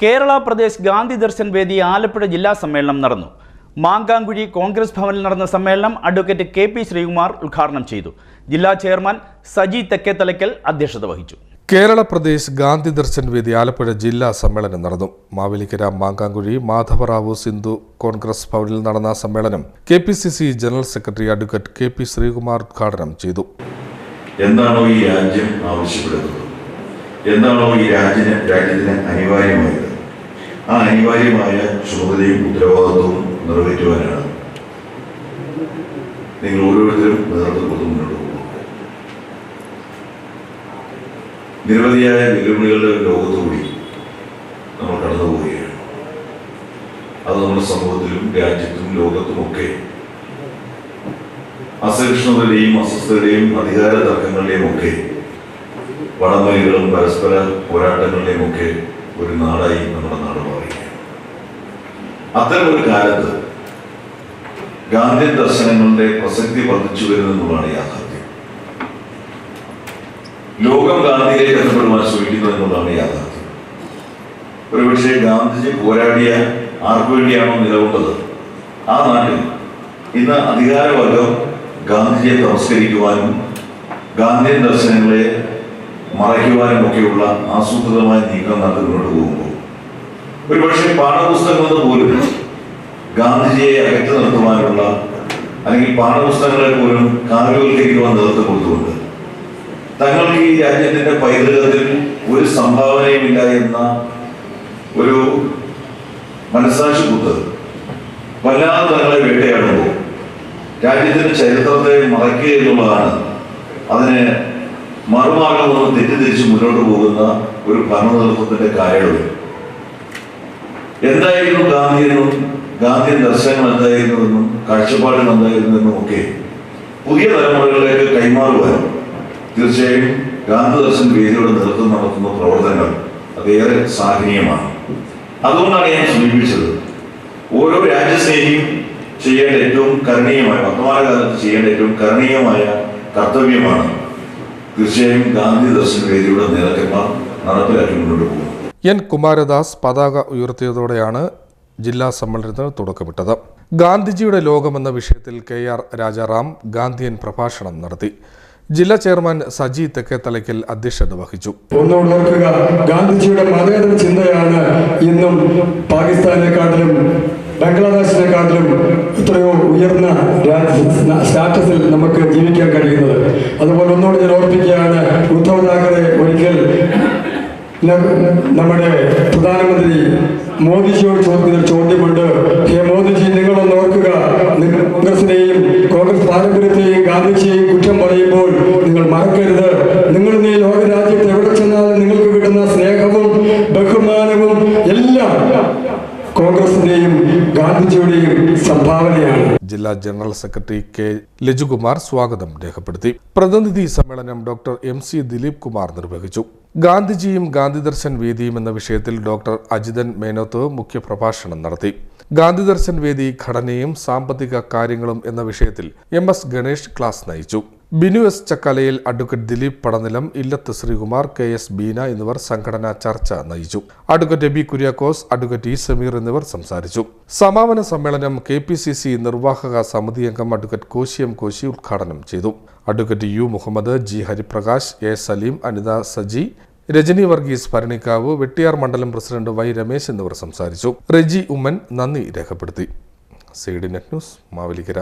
കേരള പ്രദേശ് ഗാന്ധി ദർശൻ വേദി ആലപ്പുഴ ജില്ലാ സമ്മേളനം നടന്നു. മാങ്കാങ്കുഴി കോൺഗ്രസ് ഭവനിൽ നടന്ന സമ്മേളനം അഡ്വക്കേറ്റ് കെ പി ശ്രീകുമാർ ഉദ്ഘാടനം ചെയ്തു. ജില്ലാ ചെയർമാൻ സജി തെക്കേത്തലയ്ക്കൽ അധ്യക്ഷത വഹിച്ചു. കേരള പ്രദേശ് ഗാന്ധി ദർശൻ വേദി ആലപ്പുഴ ജില്ലാ സമ്മേളനം നടന്നു. മാവേലിക്കര മാങ്കാങ്കുഴി മാധവറാവു സിന്ധു കോൺഗ്രസ് ഭവനിൽ നടന്ന സമ്മേളനം K P C C general secretary advocate K P Sreekumar ഉദ്ഘാടനം ചെയ്തു. എന്താണോ ഈ രാജ്യം ആവശ്യപ്പെടുന്നത്? എന്താണോ ഈ രാജ്യത്തിന് രാജ്യത്തിന് അനിവാര്യമായത് ആ അനിവാര്യമായ ചുമതലയും ഉത്തരവാദിത്വവും നിറവേറ്റുവാനാണ്. നിങ്ങൾ ഓരോരുത്തരും നേതൃത്വം കൊടുത്തു മുന്നോട്ട് പോകുന്നത് നിരവധിയായ വെല്ലുവിളികളുടെ ലോകത്തുകൂടി നമ്മൾ കടന്നു പോവുകയാണ്. അത് നമ്മുടെ സമൂഹത്തിലും രാജ്യത്തും ലോകത്തുമൊക്കെ അസഹിഷ്ണുതയുടെയും അസ്വസ്ഥതയുടെയും അധികാര തർക്കങ്ങളുടെയും ഒക്കെ വടംവലികളും പരസ്പര പോരാട്ടങ്ങളുടെയും ഒക്കെ ഒരു നാടായി നമ്മുടെ നാട് മാറുകയാണ് അത്തരം ഒരു കാലത്ത് ഗാന്ധിയൻ ദർശനങ്ങളുടെ പ്രസക്തി വർദ്ധിച്ചു വരുന്നതാണ് യാഥാർത്ഥ്യം. ലോകം ഗാന്ധിയിലേക്ക് എത്തപ്പെടുവാൻ ശ്രമിക്കുന്നു എന്നുള്ളതാണ് യാഥാർത്ഥ്യം. ഒരുപക്ഷെ ഗാന്ധിജി പോരാടിയ ആർക്കു വേണ്ടിയാണോ നിലകൊണ്ടത്? ആ നാട്ടിൽ ഇന്ന് അധികാരവർഗം ഗാന്ധിജിയെ തമസ്കരിക്കുവാനും ഗാന്ധിയൻ ദർശനങ്ങളെ മറയ്ക്കുവാനും ഒക്കെയുള്ള ആസൂത്രിതമായ നീക്കം നടത്തി മുന്നോട്ട് പോകുമ്പോൾ. ഒരുപക്ഷെ പാഠപുസ്തകങ്ങൾ പോലും ഗാന്ധിജിയെ അകറ്റി നിർത്തുവാനുള്ള അല്ലെങ്കിൽ പാഠപുസ്തകങ്ങളെ പോലും കാവ്യവൽക്കരിക്കുവാൻ നേതൃത്വം കൊടുത്തുകൊണ്ട് തങ്ങൾക്ക് ഈ രാജ്യത്തിന്റെ പൈതൃകത്തിൽ ഒരു സംഭാവനയും ഇല്ല എന്ന ഒരു മനസാക്ഷി കുത്ത് വല്ലാതെ തങ്ങളെ വേട്ടയാടുമ്പോൾ രാജ്യത്തിന്റെ ചരിത്രത്തെ മറയ്ക്കുക എന്നുള്ളതാണ് അതിന് മറുമാർഗം ഒന്ന് തെറ്റിദ്ധരിച്ച് മുന്നോട്ട് പോകുന്ന ഒരു ഭരണ കാര്യമുണ്ട്. എന്തായിരുന്നു ഗാന്ധിയെന്നും ഗാന്ധിയൻ ദർശനങ്ങൾ എന്തായിരുന്നുവെന്നും കാഴ്ചപ്പാടുകൾ എന്തായിരുന്നെന്നും ഒക്കെ പുതിയ തലമുറകളിലേക്ക് കൈമാറുവാൻ തീർച്ചയായും ഗാന്ധി ദർശൻ വേദിയുടെ നേതൃത്വം നടത്തുന്ന പ്രവർത്തനങ്ങൾ അതേറെ സാഹനീയമാണ്. അതുകൊണ്ടാണ് ഞാൻ സൂചിപ്പിച്ചത് ഓരോ രാജ്യസ്നേഹിയും ചെയ്യേണ്ട ഏറ്റവും കരണീയമായ വർത്തമാനകാലത്ത് ചെയ്യേണ്ട ഏറ്റവും കരണീയമായ കർത്തവ്യമാണ് തീർച്ചയായും ഗാന്ധി ദർശന വേദിയുടെ നേതാക്കന്മാർ നടപ്പിലാക്കി മുന്നോട്ട് എൻ കുമാരദാസ് പതാക ഉയർത്തിയതോടെയാണ് ജില്ലാ സമ്മേളനത്തിന് തുടക്കമിട്ടത്. ഗാന്ധിജിയുടെ ലോകമെന്ന വിഷയത്തിൽ കെ ആർ രാജാറാം ഗാന്ധിയൻ പ്രഭാഷണം നടത്തി. ജില്ലാ ചെയർമാൻ സജി തെക്കേത്തലയ്ക്കൽ അധ്യക്ഷത വഹിച്ചു. ഒന്നുകൂടെ ഓർക്കുക ഗാന്ധിജിയുടെ മതേതര ചിന്തയാണ് ഇന്നും പാകിസ്ഥാനെക്കാട്ടിലും ബംഗ്ലാദേശിനെക്കാട്ടിലും എത്രയോ ഉയർന്ന സ്റ്റാറ്റസിൽ നമുക്ക് ജീവിക്കാൻ കഴിയുന്നത്. അതുപോലെ ഒന്നുകൂടി ഞാൻ ഓർപ്പിക്കുകയാണ് ഉദ്ധവ് താക്കറെ ഒരിക്കൽ നമ്മുടെ പ്രധാനമന്ത്രി മോദിജിയോട് ചോദിക്കുന്ന ചോദ്യമുണ്ട്. ഹേ മോദിജി ജില്ലാ ജനറൽ സെക്രട്ടറി കെ ലജുകുമാർ സ്വാഗതം രേഖപ്പെടുത്തി. പ്രതിനിധി സമ്മേളനം doctor M C Dileep Kumar നിർവഹിച്ചു. ഗാന്ധിജിയും ഗാന്ധി ദർശൻ വേദിയും എന്ന വിഷയത്തിൽ ഡോക്ടർ അജിതൻ മേനോത്ത് മുഖ്യപ്രഭാഷണം നടത്തി. ഗാന്ധി ദർശൻ വേദി ഘടനയും സാമ്പത്തിക കാര്യങ്ങളും എന്ന വിഷയത്തിൽ എം എസ് ഗണേഷ് ക്ലാസ് നയിച്ചു. ബിനു എസ് ചക്കാലയിൽ അഡ്വക്കേറ്റ് ദിലീപ് പടനിലം ഇല്ലത്ത് ശ്രീകുമാർ കെ എസ് ബീന എന്നിവർ സംഘടനാ ചർച്ച നയിച്ചു. Advocate B Kuriakose advocate E Sameer എന്നിവർ സംസാരിച്ചു. സമാപന സമ്മേളനം കെ പി സി സി നിർവാഹക സമിതി അംഗം അഡ്വക്കേറ്റ് കോശിയം കോശി ഉദ്ഘാടനം ചെയ്തു. Advocate U Muhammad G Hariprakash A Saleem Anitha Saji Rajani Varghese Bharanikkavu Vettiyar മണ്ഡലം പ്രസിഡന്റ് വൈ രമേശ് എന്നിവർ സംസാരിച്ചു. റെജി ഉമ്മൻ നന്ദി രേഖപ്പെടുത്തി. Side net news Mavelikkara.